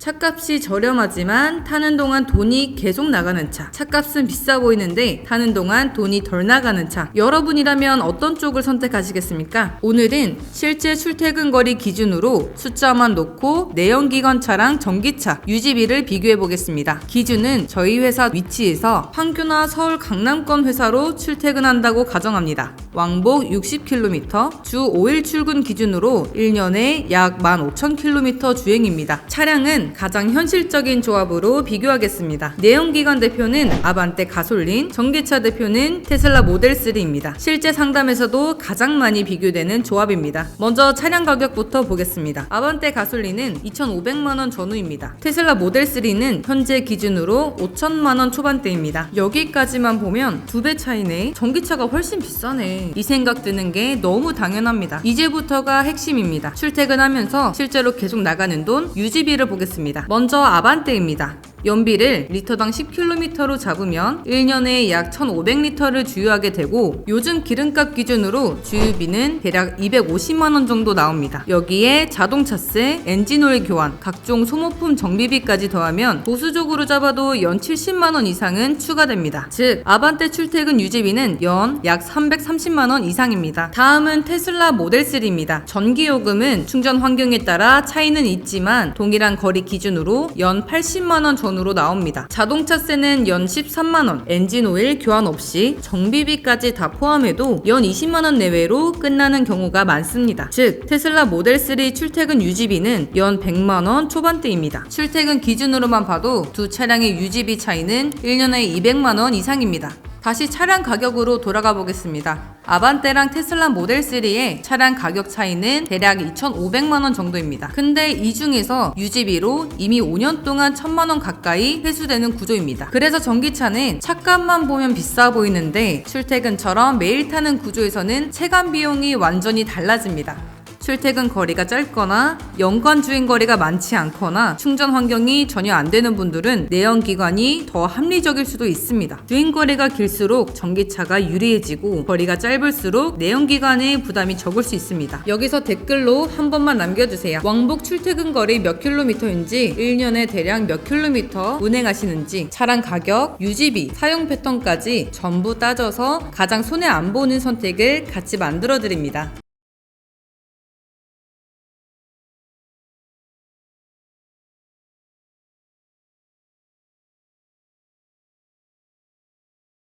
차값이 저렴하지만 타는 동안 돈이 계속 나가는 차. 차값은 비싸 보이는데 타는 동안 돈이 덜 나가는 차. 여러분이라면 어떤 쪽을 선택하시겠습니까? 오늘은 실제 출퇴근 거리 기준으로 숫자만 놓고 내연기관 차랑 전기차 유지비를 비교해 보겠습니다. 기준은 저희 회사 위치에서 황교나 서울 강남권 회사로 출퇴근한다고 가정합니다. 왕복 60km, 주 5일 출근 기준으로 1년에 약 15,000km 주행입니다. 차량은 가장 현실적인 조합으로 비교하겠습니다. 내연기관 대표는 아반떼 가솔린, 전기차 대표는 테슬라 모델 3입니다. 실제 상담에서도 가장 많이 비교되는 조합입니다. 먼저 차량 가격부터 보겠습니다. 아반떼 가솔린은 2,500만 원 전후입니다. 테슬라 모델 3는 현재 기준으로 5천만 원 초반대입니다. 여기까지만 보면 두 배 차이네. 전기차가 훨씬 비싸네. 이 생각 드는 게 너무 당연합니다. 이제부터가 핵심입니다. 출퇴근하면서 실제로 계속 나가는 돈 유지비를 보겠습니다. 먼저 아반떼입니다. 연비를 리터당 10km로 잡으면 1년에 약 1,500리터를 주유하게 되고 요즘 기름값 기준으로 주유비는 대략 250만원 정도 나옵니다. 여기에 자동차세, 엔진오일 교환, 각종 소모품 정비비까지 더하면 보수적으로 잡아도 연 70만원 이상은 추가됩니다. 즉 아반떼 출퇴근 유지비는 연 약 330만원 이상입니다. 다음은 테슬라 모델 3입니다. 전기요금은 충전 환경에 따라 차이는 있지만 동일한 거리 기준으로 연 80만원 전후로 나옵니다. 자동차세는 연 13만원, 엔진오일 교환 없이 정비비까지 다 포함해도 연 20만원 내외로 끝나는 경우가 많습니다. 즉 테슬라 모델 3 출퇴근 유지비는 연 100만원 초반대입니다. 출퇴근 기준으로만 봐도 두 차량의 유지비 차이는 1년에 200만원 이상입니다. 다시 차량 가격으로 돌아가 보겠습니다. 아반떼랑 테슬라 모델 3의 차량 가격 차이는 대략 2,500만 원 정도입니다. 근데 이 중에서 유지비로 이미 5년 동안 1,000만 원 가까이 회수되는 구조입니다. 그래서 전기차는 차값만 보면 비싸 보이는데 출퇴근처럼 매일 타는 구조에서는 체감 비용이 완전히 달라집니다. 출퇴근 거리가 짧거나 연간 주행 거리가 많지 않거나 충전 환경이 전혀 안 되는 분들은 내연 기관이 더 합리적일 수도 있습니다. 주행 거리가 길수록 전기차가 유리해지고 거리가 짧을수록 내연 기관의 부담이 적을 수 있습니다. 여기서 댓글로 한 번만 남겨주세요. 왕복 출퇴근 거리 몇 킬로미터인지 1년에 대략 몇 킬로미터 운행하시는지 차량 가격, 유지비, 사용 패턴까지 전부 따져서 가장 손해 안 보는 선택을 같이 만들어 드립니다.